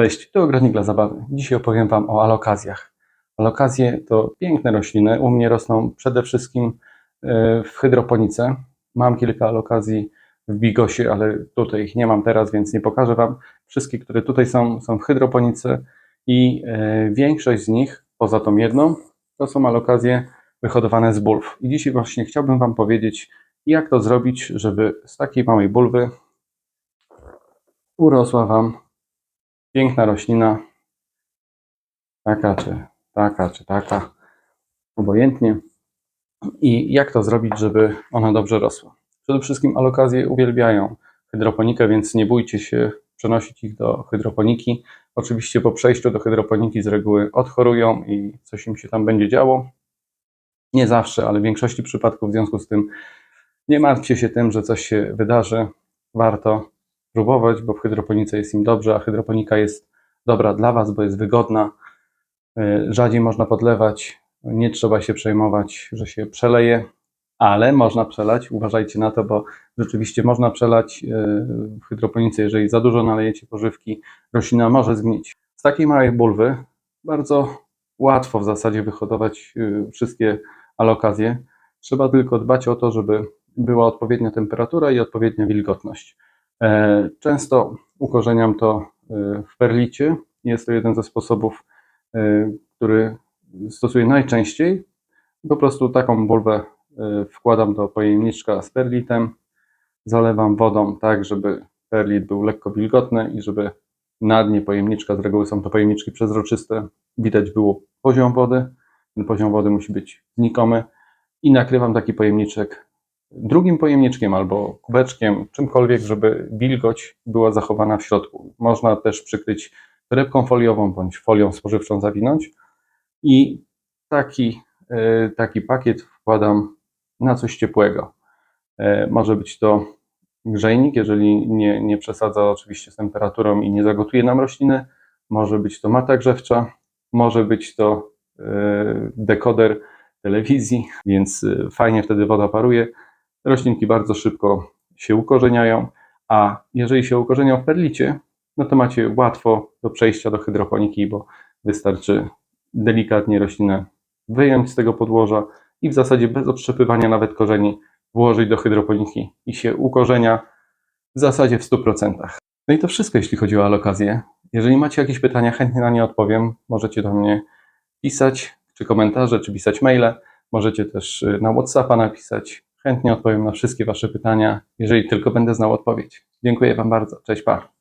Cześć, tu Ogrodnik dla Zabawy. Dzisiaj opowiem Wam o alokazjach. Alokazje to piękne rośliny. U mnie rosną przede wszystkim e, w hydroponice. Mam kilka alokazji w bigosie, ale tutaj ich nie mam teraz, więc nie pokażę Wam. Wszystkie, które tutaj są, są w hydroponice i e, większość z nich, poza tą jedną, to są alokazje wyhodowane z bulw. I dzisiaj właśnie chciałbym Wam powiedzieć, jak to zrobić, żeby z takiej małej bulwy urosła Wam piękna roślina, taka czy taka, czy taka, obojętnie. I jak to zrobić, żeby ona dobrze rosła? Przede wszystkim alokazje uwielbiają hydroponikę, więc nie bójcie się przenosić ich do hydroponiki. Oczywiście po przejściu do hydroponiki z reguły odchorują i coś im się tam będzie działo. Nie zawsze, ale w większości przypadków w związku z tym nie martwcie się tym, że coś się wydarzy. Warto próbować, bo w hydroponice jest im dobrze, a hydroponika jest dobra dla Was, bo jest wygodna. Y, Rzadziej można podlewać, nie trzeba się przejmować, że się przeleje, ale można przelać. Uważajcie na to, bo rzeczywiście można przelać y, w hydroponice, jeżeli za dużo nalejecie pożywki, roślina może zgnić. Z takiej małej bulwy bardzo łatwo w zasadzie wyhodować y, wszystkie alokazje. Trzeba tylko dbać o to, żeby była odpowiednia temperatura i odpowiednia wilgotność. E, Często ukorzeniam to e, w perlicie. Jest to jeden ze sposobów, e, który stosuję najczęściej. Po prostu taką bulwę wkładam do pojemniczka z perlitem, zalewam wodą tak, żeby perlit był lekko wilgotny i żeby na dnie pojemniczka, z reguły są to pojemniczki przezroczyste, widać było poziom wody. Ten poziom wody musi być znikomy i nakrywam taki pojemniczek drugim pojemniczkiem albo kubeczkiem, czymkolwiek, żeby wilgoć była zachowana w środku. Można też przykryć torebką foliową bądź folią spożywczą zawinąć i taki, e, taki pakiet wkładam na coś ciepłego. E, Może być to grzejnik, jeżeli nie, nie przesadza oczywiście z temperaturą i nie zagotuje nam rośliny. Może być to mata grzewcza, może być to e, dekoder telewizji, więc fajnie wtedy woda paruje. Roślinki bardzo szybko się ukorzeniają, a jeżeli się ukorzenią w perlicie, no to macie łatwo do przejścia do hydroponiki, bo wystarczy delikatnie roślinę wyjąć z tego podłoża i w zasadzie bez odszczepywania nawet korzeni włożyć do hydroponiki i się ukorzenia w zasadzie w 100%. No i to wszystko, jeśli chodzi o alokazję. Jeżeli macie jakieś pytania, chętnie na nie odpowiem. Możecie do mnie pisać, czy komentarze, czy pisać maile. Możecie też y, na WhatsAppa napisać. Chętnie odpowiem na wszystkie Wasze pytania, jeżeli tylko będę znał odpowiedź. Dziękuję Wam bardzo. Cześć, pa.